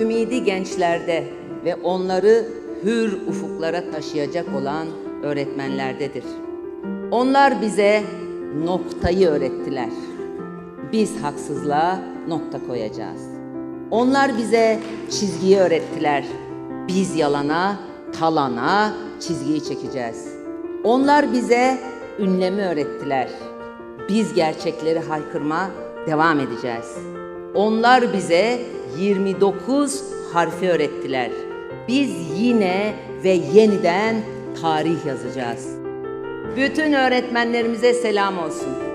ümidi gençlerde ve onları hür ufuklara taşıyacak olan öğretmenlerdedir. Onlar bize noktayı öğrettiler. Biz haksızlığa nokta koyacağız. Onlar bize çizgiyi öğrettiler. Biz yalana, talana çizgiyi çekeceğiz. Onlar bize ünlemi öğrettiler. Biz gerçekleri haykırma devam edeceğiz. Onlar bize 29 harfi öğrettiler. Biz yine ve yeniden tarih yazacağız. Bütün öğretmenlerimize selam olsun.